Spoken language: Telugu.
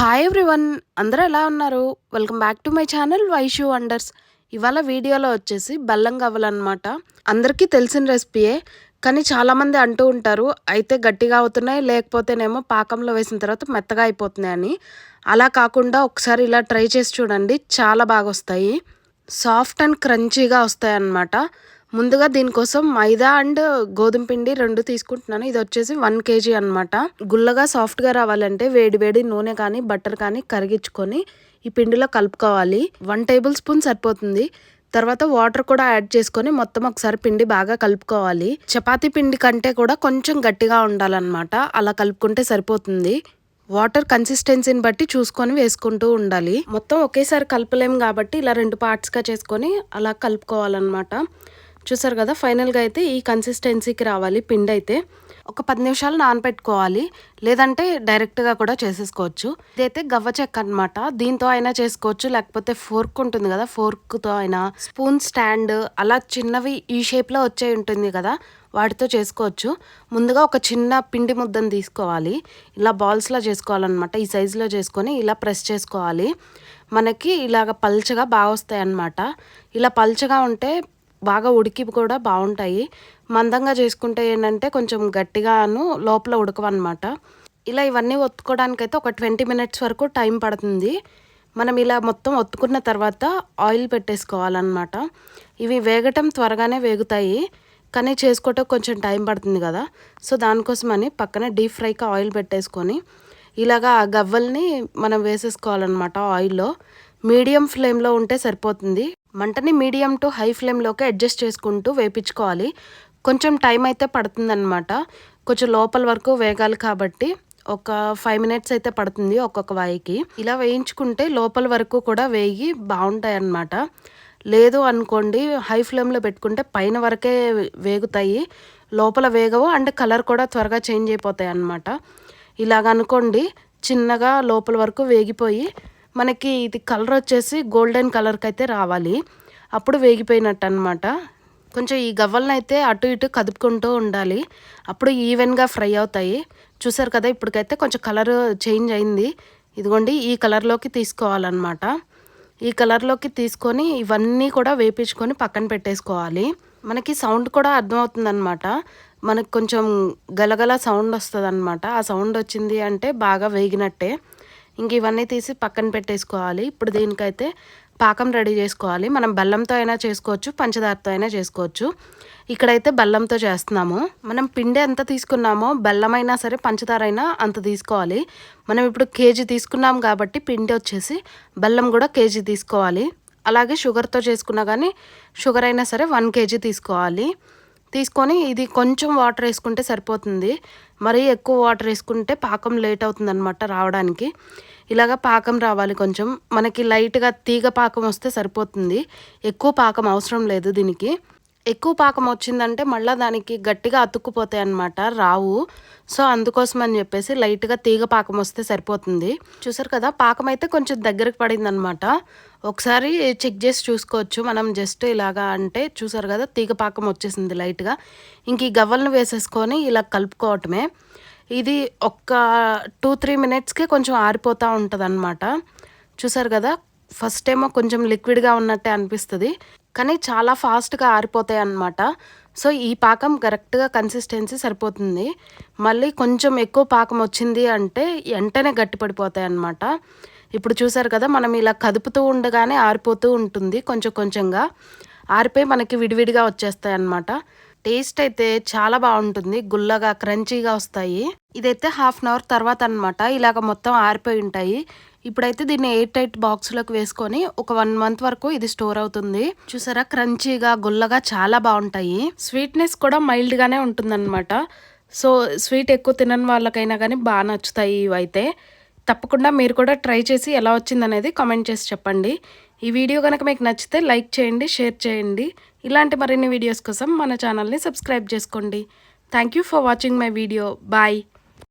హాయ్ ఎవ్రీవన్ అందరూ ఎలా ఉన్నారు? Welcome back to my channel Vaishu wonders ఇవాళ వీడియోలో వచ్చేసి బెల్లం గవ్వలన్నమాట అందరికీ తెలిసిన రెసిపీయే కానీ చాలామంది అంటూ ఉంటారు అయితే గట్టిగా అవుతున్నాయి లేకపోతేనేమో పాకంలో వేసిన తర్వాత మెత్తగా అయిపోతున్నాయి అని. అలా కాకుండా ఒకసారి ఇలా ట్రై చేసి చూడండి చాలా బాగా వస్తాయి. సాఫ్ట్ అండ్ క్రంచీగా వస్తాయి అన్నమాట ముందుగా దీనికోసం మైదా అండ్ గోధుమ పిండి రెండు తీసుకుంటున్నాను. ఇది వచ్చేసి వన్ కేజీ అనమాట గుల్లగా సాఫ్ట్గా రావాలంటే వేడి వేడి నూనె కానీ బట్టర్ కానీ కరిగించుకొని ఈ పిండిలో కలుపుకోవాలి. వన్ టేబుల్ స్పూన్ సరిపోతుంది. తర్వాత వాటర్ కూడా యాడ్ చేసుకొని మొత్తం ఒకసారి పిండి బాగా కలుపుకోవాలి. చపాతీ పిండి కంటే కూడా కొంచెం గట్టిగా ఉండాలన్నమాట. అలా కలుపుకుంటే సరిపోతుంది. వాటర్ కన్సిస్టెన్సీని బట్టి చూసుకొని వేసుకుంటూ ఉండాలి. మొత్తం ఒకేసారి కలపలేము కాబట్టి ఇలా రెండు పార్ట్స్గా చేసుకొని అలా కలుపుకోవాలన్నమాట. చూసారు కదా ఫైనల్గా అయితే ఈ కన్సిస్టెన్సీకి రావాలి పిండి అయితే. ఒక పది నిమిషాలు నానబెట్టుకోవాలి లేదంటే డైరెక్ట్గా కూడా చేసేసుకోవచ్చు. ఇదైతే గవ్వ చెక్క అనమాట దీంతో అయినా చేసుకోవచ్చు లేకపోతే ఫోర్క్ ఉంటుంది కదా ఫోర్క్తో అయినా. స్పూన్ స్టాండ్ అలా చిన్నవి ఈ షేప్లో వచ్చే ఉంటుంది కదా వాటితో చేసుకోవచ్చు. ముందుగా ఒక చిన్న పిండి ముద్దను తీసుకోవాలి. ఇలా బాల్స్లో చేసుకోవాలన్నమాట. ఈ సైజులో చేసుకొని ఇలా ప్రెస్ చేసుకోవాలి. మనకి ఇలాగ పల్చగా బాగా వస్తాయి అన్నమాట ఇలా పల్చగా ఉంటే బాగా ఉడికి కూడా బాగుంటాయి. మందంగా చేసుకుంటే ఏంటంటే కొంచెం గట్టిగాను లోపల ఉడకవన్నమాట. ఇలా ఇవన్నీ ఒత్తుకోవడానికి అయితే ఒక ట్వంటీ మినిట్స్ వరకు టైం పడుతుంది. మనం ఇలా మొత్తం ఒత్తుకున్న తర్వాత ఆయిల్ పెట్టేసుకోవాలన్నమాట. ఇవి వేగటం త్వరగానే వేగుతాయి. కానీ చేసుకోవటం కొంచెం టైం పడుతుంది కదా. సో దానికోసమని పక్కన డీప్ ఫ్రైకి ఆయిల్ పెట్టేసుకొని ఇలాగా ఆ గవ్వల్ని మనం వేసేసుకోవాలన్నమాట ఆయిల్లో. మీడియం ఫ్లేమ్లో ఉంటే సరిపోతుంది. మంటని మీడియం టు హై ఫ్లేమ్లోకి అడ్జస్ట్ చేసుకుంటూ వేపించుకోవాలి. కొంచెం టైం అయితే పడుతుందన్నమాట. కొంచెం లోపల వరకు వేగాలి కాబట్టి ఒక ఫైవ్ మినిట్స్ అయితే పడుతుంది ఒక్కొక్క వాయికి. ఇలా వేయించుకుంటే లోపల వరకు కూడా వేగి బాగుంటాయి అన్నమాట లేదు అనుకోండి హై ఫ్లేమ్లో పెట్టుకుంటే పైన వరకే వేగుతాయి. లోపల వేగవు అండ్ కలర్ కూడా త్వరగా చేంజ్ అయిపోతాయి అన్నమాట ఇలాగ అనుకోండి చిన్నగా లోపల వరకు వేగిపోయి మనకి ఇది కలర్ వచ్చేసి గోల్డెన్ కలర్కి అయితే రావాలి. అప్పుడు వేగిపోయినట్టు అనమాట కొంచెం ఈ గవ్వలను అయితే అటు ఇటు కదుపుకుంటూ ఉండాలి. అప్పుడు ఈవెన్గా ఫ్రై అవుతాయి. చూసారు కదా ఇప్పటికైతే కొంచెం కలర్ చేంజ్ అయింది. ఇదిగోండి ఈ కలర్లోకి తీసుకోవాలన్నమాట. ఈ కలర్లోకి తీసుకొని ఇవన్నీ కూడా వేపించుకొని పక్కన పెట్టేసుకోవాలి. మనకి సౌండ్ కూడా అర్థమవుతుందన్నమాట. మనకు కొంచెం గలగల సౌండ్ వస్తుంది అనమాట ఆ సౌండ్ వచ్చింది అంటే బాగా వేగినట్టే. ఇంక ఇవన్నీ తీసి పక్కన పెట్టేసుకోవాలి. ఇప్పుడు దీనికైతే పాకం రెడీ చేసుకోవాలి. మనం బెల్లంతో అయినా చేసుకోవచ్చు పంచదారతో అయినా చేసుకోవచ్చు. ఇక్కడైతే బెల్లంతో చేస్తున్నాము. మనం పిండి ఎంత తీసుకున్నామో బెల్లం అయినా సరే పంచదార అయినా అంత తీసుకోవాలి. మనం ఇప్పుడు కేజీ తీసుకున్నాం కాబట్టి పిండి వచ్చేసి బెల్లం కూడా కేజీ తీసుకోవాలి. అలాగే షుగర్తో చేసుకున్నా కానీ షుగర్ అయినా సరే వన్ కేజీ తీసుకోవాలి. తీసుకొని ఇది కొంచెం వాటర్ వేసుకుంటే సరిపోతుంది. మరీ ఎక్కువ వాటర్ వేసుకుంటే పాకం లేట్ అవుతుంది అనమాట రావడానికి. ఇలాగ పాకం రావాలి కొంచెం. మనకి లైట్గా తీగ పాకం వస్తే సరిపోతుంది. ఎక్కువ పాకం అవసరం లేదు దీనికి. ఎక్కువ పాకం వచ్చిందంటే మళ్ళీ దానికి గట్టిగా అతుక్కుపోతాయి అనమాట రావు. సో అందుకోసం అని చెప్పేసి లైట్గా తీగ పాకం వస్తే సరిపోతుంది. చూసారు కదా పాకం అయితే కొంచెం దగ్గరకు పడిందనమాట ఒకసారి చెక్ చేసి చూసుకోవచ్చు. మనం జస్ట్ ఇలాగా అంటే చూసారు కదా తీగ పాకం వచ్చేసింది లైట్గా. ఇంక ఈ గవ్వలను వేసేసుకొని ఇలా కలుపుకోవటమే. ఇది ఒక్క టూ త్రీ మినిట్స్కే కొంచెం ఆరిపోతూ ఉంటుంది అనమాట చూసారు కదా ఫస్ట్ ఏమో కొంచెం లిక్విడ్గా ఉన్నట్టే అనిపిస్తుంది. కానీ చాలా ఫాస్ట్గా ఆరిపోతాయి అన్నమాట సో ఈ పాకం కరెక్ట్గా కన్సిస్టెన్సీ సరిపోతుంది. మళ్ళీ కొంచెం ఎక్కువ పాకం వచ్చింది అంటే వెంటనే గట్టిపడిపోతాయి అన్నమాట ఇప్పుడు చూసారు కదా మనం ఇలా కదుపుతూ ఉండగానే ఆరిపోతూ ఉంటుంది కొంచెం కొంచెంగా. ఆరిపోయి మనకి విడివిడిగా వచ్చేస్తాయి అన్నమాట టేస్ట్ అయితే చాలా బాగుంటుంది గుల్లగా క్రంచీగా వస్తాయి. ఇదైతే హాఫ్ అన్ అవర్ తర్వాత అనమాట ఇలాగ మొత్తం ఆరిపోయి ఉంటాయి. ఇప్పుడైతే దీన్ని ఎయిట్ ఎయిట్ బాక్స్లోకి వేసుకొని ఒక వన్ మంత్ వరకు ఇది స్టోర్ అవుతుంది. చూసారా? క్రంచీగా గుల్లగా చాలా బాగుంటాయి. స్వీట్నెస్ కూడా మైల్డ్గానే ఉంటుందన్నమాట. సో స్వీట్ ఎక్కువ తినని వాళ్ళకైనా కానీ బాగా నచ్చుతాయి ఇవైతే. తప్పకుండా మీరు కూడా ట్రై చేసి ఎలా వచ్చిందనేది కామెంట్ చేసి చెప్పండి. ఈ వీడియో కనుక మీకు నచ్చితే లైక్ చేయండి షేర్ చేయండి. ఇలాంటి మరిన్ని వీడియోస్ కోసం మన ఛానల్ని సబ్స్క్రైబ్ చేసుకోండి. Thank you for watching my video. Bye.